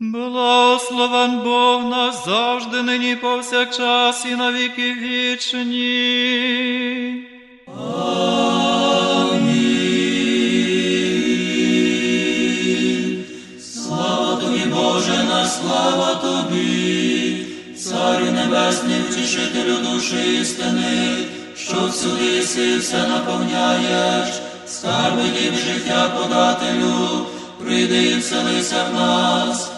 Благословен Бог нас завжди, нині повсякчас і на віки вічні. Слава тобі, Боже, слава тобі, Царю Небесний, втішителю душі істини, що всюди єси все наповняєш, скарби дів життя подателю, прийди і вселися в нас,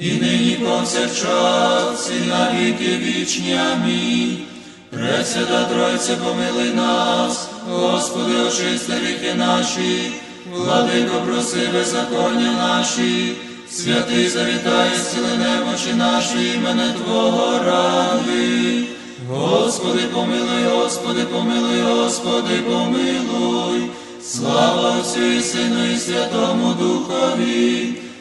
і нині повсякчас, і на віки вічні. Амінь. Пресвята Тройце, помилуй нас, Господи, очисти гріхи наші, владико, проси беззаконня наші, святий завітає, зціли немочі наші, імене Твого ради. Господи, помилуй, Господи, помилуй, Господи, помилуй, слава Отцю і Сину і Святому Духові,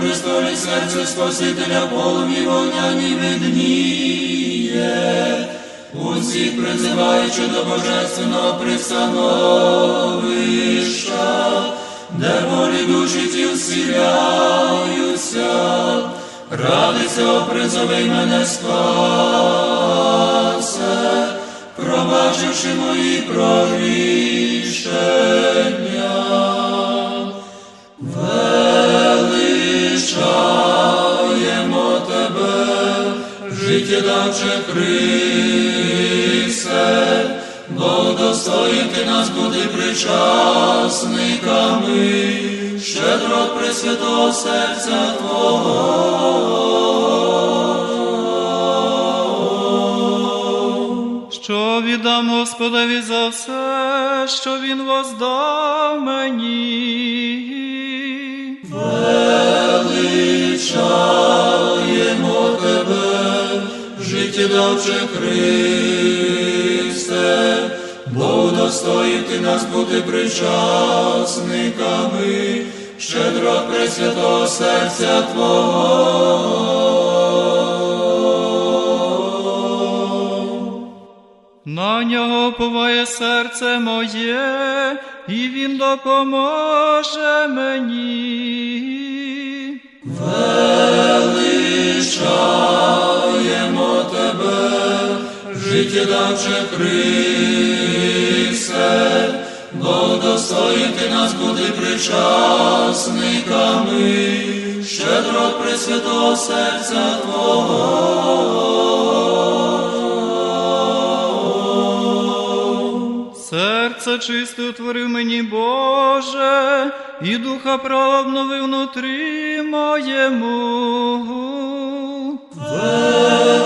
Престолі серце Спасителя полум'ї вогняні видніє, усіх призиваючи до божественного пристановища, де волі душі ті всіляються, ради цього призови мене спасе, пробачивши мої провіщення. Життєдавче Христе, бо достоїн ти нас бути причасниками, щедро пресвятого серця Твого. Що віддам Господові за все, що Він воздав мені. Життєдавче Христе, бо удостоїв ти нас бути причасниками, щедро пресвятого серця Твого. На нього поває серце моє, і він допоможе мені. Величаємо тебе, життєдавче Христе, бо достоїти нас бути причасниками, щедро пресвятого серця Твого. Серце чисте утворив мені, Боже, і духа права обновив внутрі моєму. Величаємо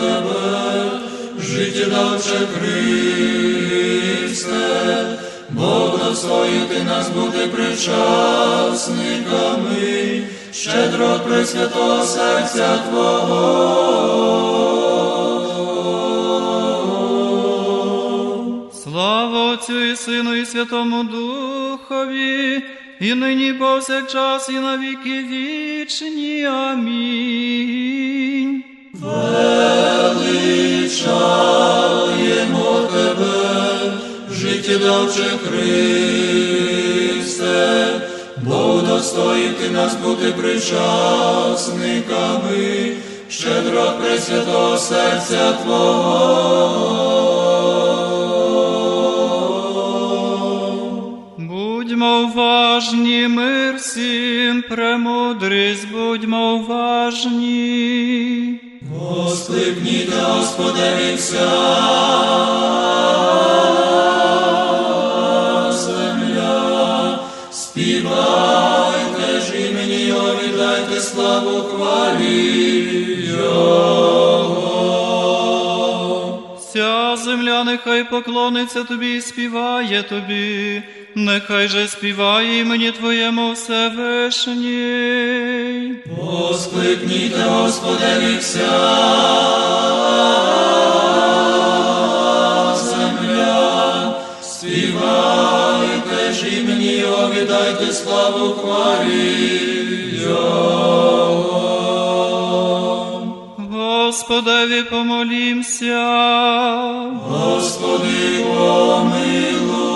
тебе, життєдавче Христе, Бог достоїв ти нас бути причасниками, щедро пресвятого серця Твого. Отцю і Сину, і Святому Духові, і нині, повсякчас, і навіки вічні. Амінь. Величаємо тебе, життєдавче Христе, бо ти нас бути причасниками, щедро пресвятого серця Твого. Будьмо уважні, мир всім, премудрість, будьмо уважні. Воскликніте, Господеві вся земля, співайте ж імені Його, віддайте славу хвалі Його. Вся земля нехай поклониться тобі і співає тобі, нехай же співає імені Твоєму Всевишній. Воскликніте, Господеві вся земля, співайте ж імені Його, віддайте славу хвалі Його. Господеві помолімся. Господи, помилуй.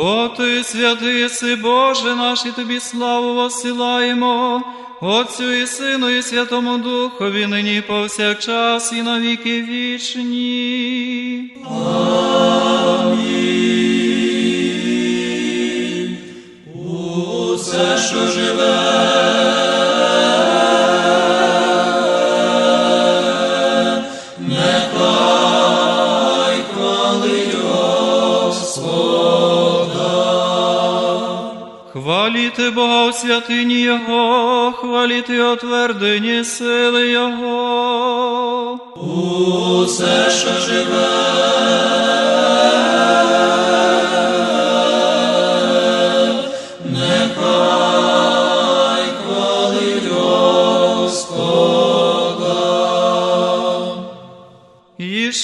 Бо ти святий си, Боже наш, і тобі славу восилаємо, Отцю і Сину, і Святому Духові, нині повсякчас, і на віки вічні. Амінь. Усе, що живе, Хваліти Бога у святині Його, хваліти о твердині сили Його. Усе, що живе,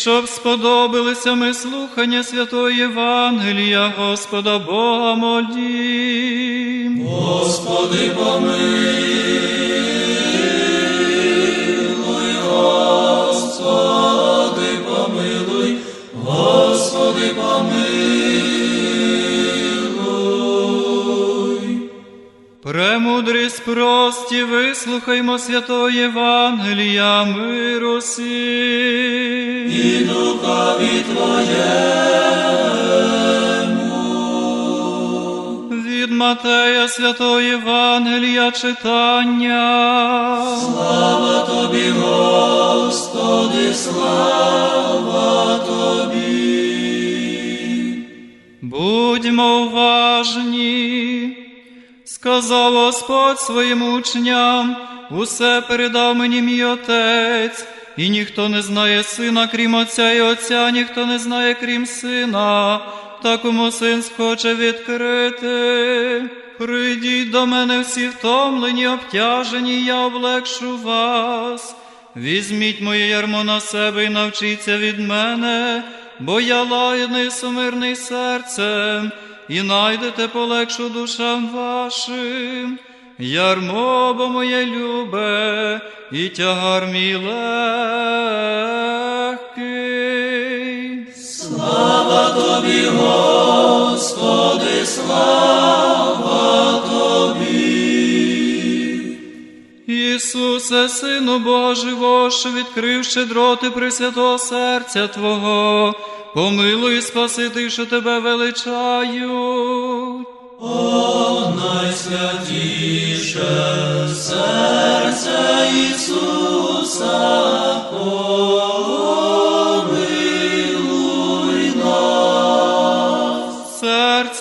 щоб сподобалися ми слухання святого Євангелія, Господа Бога молім. Господи, помилуй, Господи, помилуй, Господи, помилуй. Премудрість прості, вислухаймо святого Євангелія, миру сім. І духові Твоєму. Матея святого Євангелія читання. Слава Тобі, Господи, слава Тобі. Будьмо уважні, сказав Господь своїм учням, усе передав мені мій Отець, і ніхто не знає сина, крім Отця, і Отця ніхто не знає, крім сина, та кому син схоче відкрити. Прийдіть до мене всі втомлені, обтяжені, я облегшу вас. Візьміть моє ярмо на себе і навчіться від мене, бо я лагідний сумирний серцем, і найдете полегшу душам вашим. Ярмо, бо моє любе, і тягар мій легкий. Тобі, Господи, слава Тобі. Ісусе, Сину живого, що відкривши дроти Пресвятого серця Твого, помилуй і спаси тих, що Тебе величають. О, найсвятіше серце Ісуса,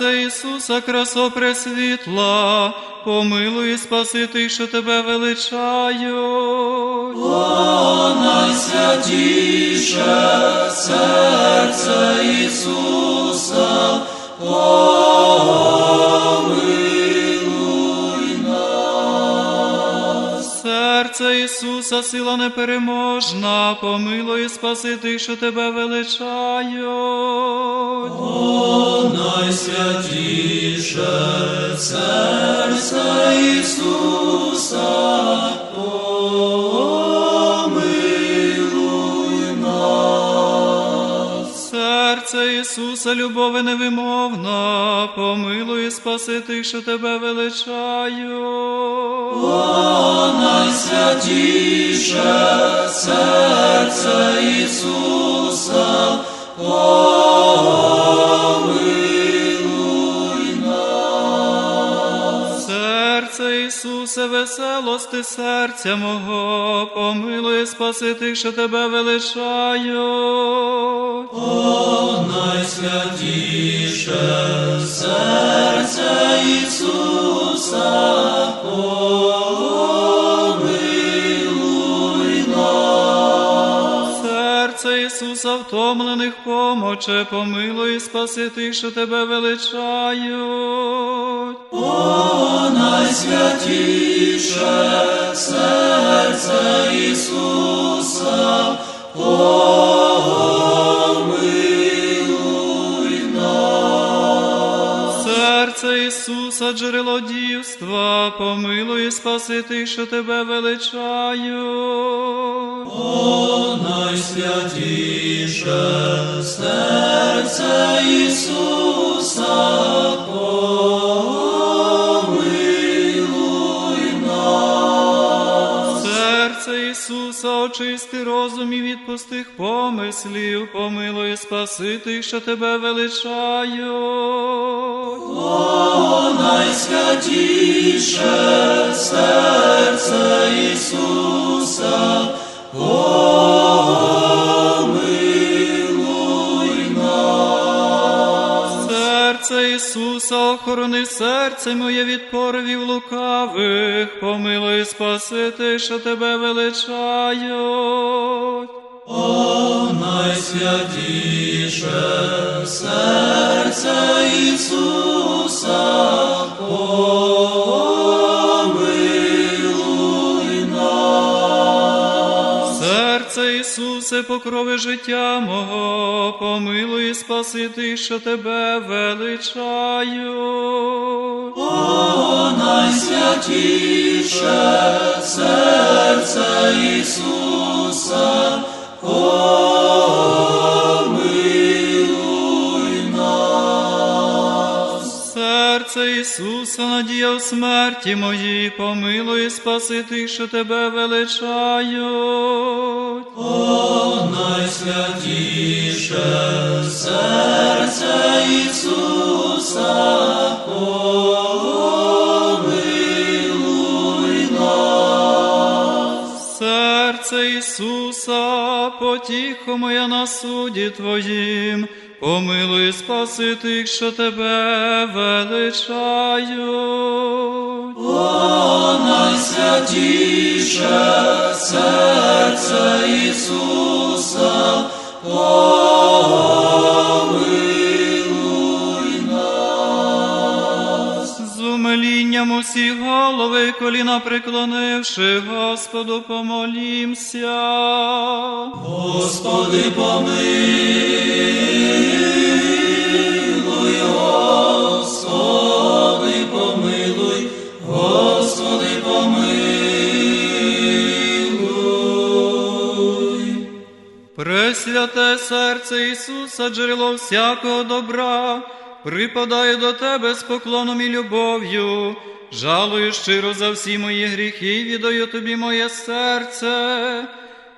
нас. Ісуса, красо пресвітла, помилуй і спаси тих, що Тебе величають. О, найсвятіше серце Ісуса, помилуй Серце Ісуса, сила непереможна, помилуй і спаси тих, що Тебе величають. О, найсвятіше серце Ісуса, Серце Ісуса, любові невимовна, помилуй і спаси тих, що тебе величаю. О, найсвятіше серце Ісуса, помилуй нас. Серце Ісусе, веселости серця мого, помилуй і спаси тих, що тебе величають. О, найсвятіше серце Ісуса, помилуй нас. Серце Ісуса, втомлених помоче, помилуй і спаси тих, що тебе величають. О, найсвятіше серце Ісуса, помилуй Ісуса, джерело дівства, помилуй і спаси тих, що тебе величають. О, найсвятіше серце Ісуса, помилуй нас. Серце Ісуса, очисти розум і відпусти тих помислів, помилуй і спаси тих, що тебе величають. Найсвятіше серце Ісуса, помилуй нас. Серце Ісуса, охорони серце моє від поривів лукавих, помилуй спаси тих, що тебе величають. О, найсвятіше серце Ісуса, помилуй нас. Серце Ісусе, покрови життя мого, помилуй і спаси тих, що тебе величають. О, найсвятіше серце Ісуса, помилуй нас. Серце Ісуса, надія в смерті моїй, помилуй і спаси тих, що тебе величають. О, найсвятіше серце Ісуса, потіхо моя на суді Твоїм, помилуй спаси тих, що тебе величають. О, найсвятіше серце Ісуса, помилуй З усі голови, коліна преклонивши, Господу помолімся. Господи, помилуй, Господи, помилуй, Господи, помилуй. Пресвяте серце Ісуса, джерело всякого добра, припадає до Тебе з поклоном і любов'ю, жалую щиро за всі мої гріхи, віддаю Тобі моє серце,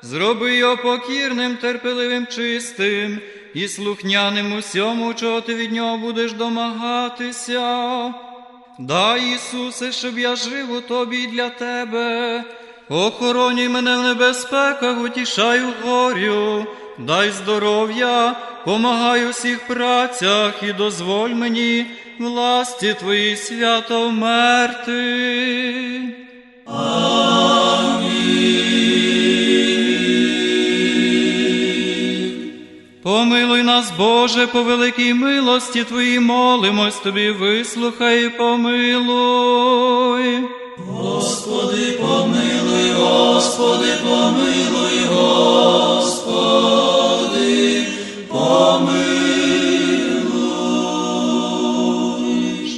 зроби його покірним, терпеливим, чистим і слухняним усьому, чого ти від нього будеш домагатися. Дай, Ісусе, щоб я жив у тобі для тебе. Охоронюй мене в небезпеках, утішай у горю, дай здоров'я, помагай у всіх працях і дозволь мені власті Твої свято вмерти. Помилуй нас, Боже, по великій милості Твоїй молимось Тобі, вислухай помилуй. Господи, помилуй, Господи, помилуй, Господи, помилуй.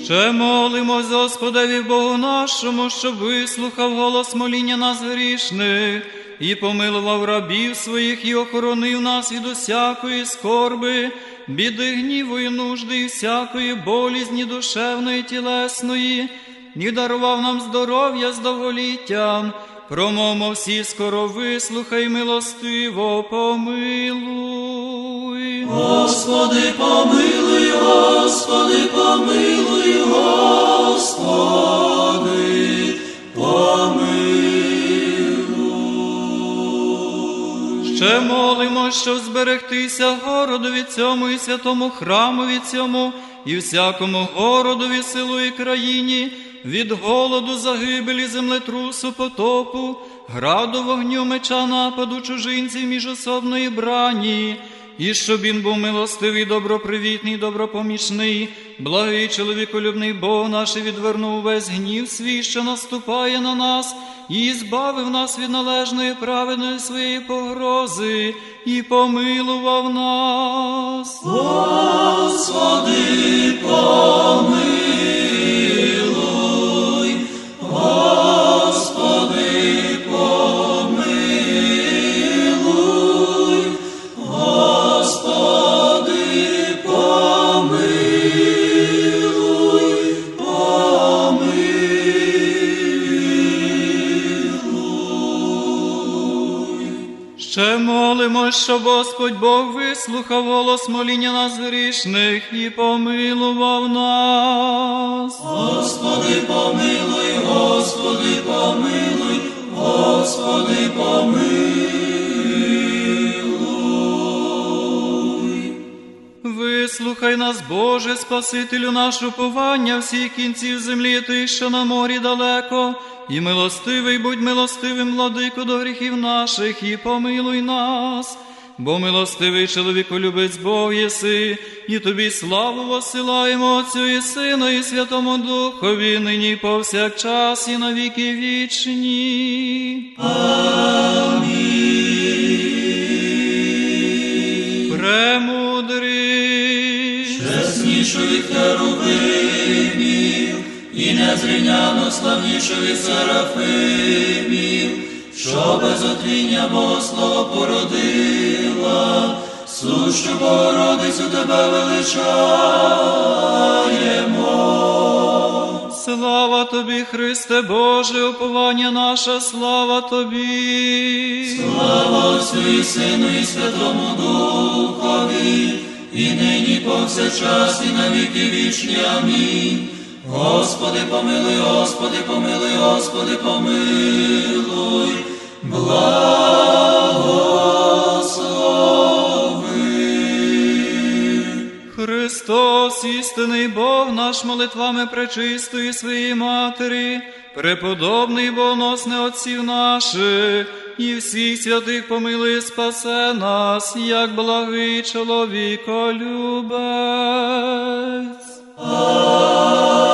Ще молимось Господеві Богу нашому, щоб вислухав голос моління нас грішних і помилував рабів своїх, і охоронив нас від усякої скорби, біди гніву і нужди, і всякої болізні душевної, тілесної, і дарував нам здоров'я з. Промовмо всі скоро вислухай, милостиво помилуй. Господи, помилуй, Господи, помилуй, Господи, помилуй. Ще молимо, щоб зберегтися городові цьому і святому храмові цьому, і всякому городові, селу і країні, від голоду, загибелі, землетрусу, потопу, граду, вогню, меча, нападу, чужинців, міжособної брані. І щоб він був милостивий, добропривітний, добропомічний, благий чоловіколюбний Бог наш і відвернув весь гнів свій, що наступає на нас, і збавив нас від належної праведної своєї погрози, і помилував нас. Господи, помилуй, щоб Господь Бог вислухав голос моління нас грішних і помилував нас. Господи, помилуй, Господи, помилуй, Господи, помилуй. Вислухай нас, Боже, Спасителю наш уповання всіх кінців землі, ти, що на морі далеко, і милостивий будь милостивим, владику, до гріхів наших, і помилуй нас. Бо милостивий чоловіку любець Бог єси, і тобі славу посилаємо Отцю і Сину, і Святому Духові, нині повсякчас, і на віки вічні. Премудрий. Від херувимів, і незрівняно славнішу від серафимів, що без отління Богослова породила, сущу Богородицю тебе величаємо. Слава тобі, Христе Боже, уповання наша, слава тобі. Слава Отцю і Сину і Святому Духові, і нині повсякчас, і на віки вічні. Амінь. Господи, помилуй, Господи, помилуй, Господи, помилуй, благослови. Христос, істинний Бог наш молитвами пречистої своєї Матері, преподобний боносне отців наших, і всіх святих помили, спасе нас, як благий чоловіколюбець. Амінь.